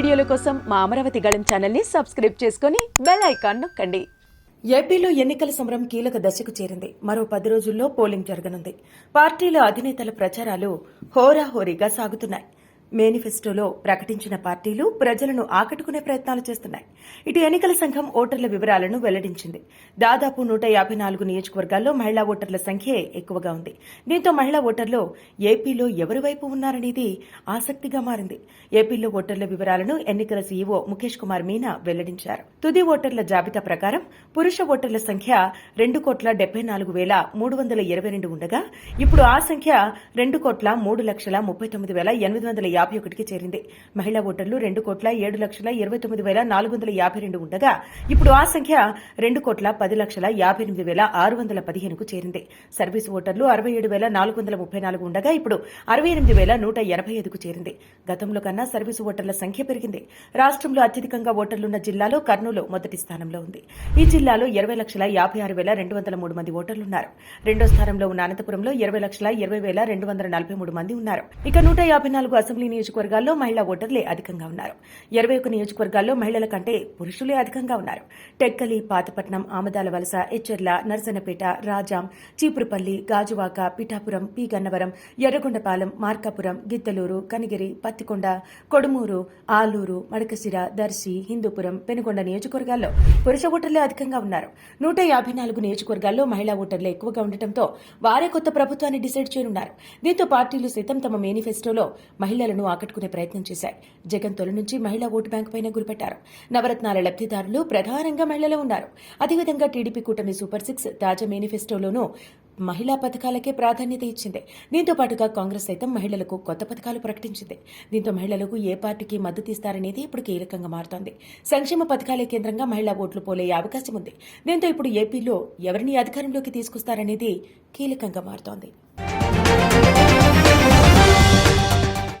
వీడియోల కోసం మా అమరావతి గళం ఛానల్ని సబ్స్క్రైబ్ చేసుకుని బెల్ ఐకాన్ నొక్కండి. ఏపీలో ఎన్నికల సమరం కీలక దశకు చేరింది. మరో పది రోజుల్లో పోలింగ్ జరగనుంది. పార్టీల అధినేతల ప్రచారాలు హోరాహోరీగా సాగుతున్నాయి. మేనిఫెస్టోలో ప్రకటించిన పార్టీలు ప్రజలను ఆకట్టుకునే ప్రయత్నాలు చేస్తున్నాయి. ఇటు ఎన్నికల సంఘం ఓటర్ల వివరాలను వెల్లడించింది. దాదాపు నూట యాభై నాలుగు నియోజకవర్గాల్లో మహిళా ఓటర్ల సంఖ్యే ఎక్కువగా ఉంది. దీంతో మహిళా ఓటర్లు ఏపీలో ఎవరి వైపు ఉన్నారనేది ఆసక్తిగా మారింది. ఏపీలో ఓటర్ల వివరాలను ఎన్నికల సీఈఓ ముఖేష్ కుమార్ మీనా వెల్లడించారు. తుది ఓటర్ల జాబితా ప్రకారం పురుష ఓటర్ల సంఖ్య రెండు కోట్ల డెబ్బై నాలుగు వేల మూడు వందల ఇరవై రెండు ఉండగా ఇప్పుడు ఆ సంఖ్య రెండు కోట్ల మూడు లక్షల ముప్పై తొమ్మిది వేల ఎనిమిది వందల యాభై ఒకటికి చేరింది. మహిళా ఓటర్లు రెండు కోట్ల ఏడు లక్షల ఇరవై తొమ్మిది వేల నాలుగు వందల యాభై రెండు ఉండగా ఇప్పుడు ఆ సంఖ్య రెండు కోట్ల పది లక్షల యాభై ఎనిమిది వేల ఆరు వందల పదిహేనుకు చేరింది. సర్వీస్ ఓటర్లు అరవై ఏడు వేల నాలుగు వందల ముప్పై నాలుగు ఉండగా ఇప్పుడు అరవై ఎనిమిది వేల నూట ఎనభై ఐదుకు చేరింది. గతంలో కన్నా సర్వీసు ఓటర్ల సంఖ్య పెరిగింది. రాష్ట్రంలో అత్యధికంగా ఓటర్లున్న జిల్లాలో కర్నూలు మొదటి స్థానంలో ఉంది. ఈ జిల్లాలో ఇరవై లక్షల యాభై ఆరు వేల రెండు వందల మూడు మంది ఓటర్లున్నారు. రెండో స్థానంలో ఉన్న అనంతపురంలో ఇరవై లక్షల ఇరవై వేల రెండు వందల నలభై మూడు మంది ఉన్నారు. ఇక నూట యాభై నాలుగు అసెంబ్లీ నియోజకవర్గాల్లో మహిళా ఓటర్లే అధికంగా ఉన్నారు. ఇరవై ఒక నియోజకవర్గాల్లో మహిళల కంటే పురుషులే అధికంగా ఉన్నారు. Tekkali Pathapatnam Amadalavalasa Etcherla Narasannapeta Rajam Cheepurupalli Gajuwaka Pithapuram P. గన్నవరం ఎర్రగొండపాలెం మార్కాపురం గిద్దలూరు కనిగిరి పత్తికొండ కొడుమూరు ఆలూరు మడకసిర దర్శి హిందూపురం పెనుగొండ నియోజకవర్గాల్లో పురుష ఓటర్లే అధికంగా ఉన్నారు. నూట యాభై నాలుగు నియోజకవర్గాల్లో మహిళా ఓటర్లు ఎక్కువగా ఉండటంతో వారే కొత్త ప్రభుత్వాన్ని డిసైడ్ చేయనున్నారు. దీంతో పార్టీలు సైతం తమ మేనిఫెస్టోలో మహిళలను ఆకట్టుకునే ప్రయత్నం చేశాయి. జగన్ తొలి నుంచి మహిళా ఓటు బ్యాంకు పైన గురిపెట్టారు. నవరత్నాల లబ్ధిదారులు ప్రధానంగా మహిళలే ఉన్నారు. అదేవిధంగా టీడీపీ కూటమి సూపర్ సిక్స్ తాజా మేనిఫెస్టోలోనూ మహిళా పథకాలకే ప్రాధాన్యత ఇచ్చింది. దీంతో పాటుగా కాంగ్రెస్ సైతం మహిళలకు కొత్త పథకాలు ప్రకటించింది. దీంతో మహిళలకు ఏ పార్టీకి మద్దతు ఇస్తారనేది ఇప్పుడు కీలకంగా మారుతోంది. సంక్షేమ పథకాలే కేంద్రంగా మహిళా ఓట్లు పోలే అవకాశం ఉంది. దీంతో ఇప్పుడు ఏపీలో ఎవరిని అధికారంలోకి తీసుకొస్తారనేది కీలకంగా మారుతోంది.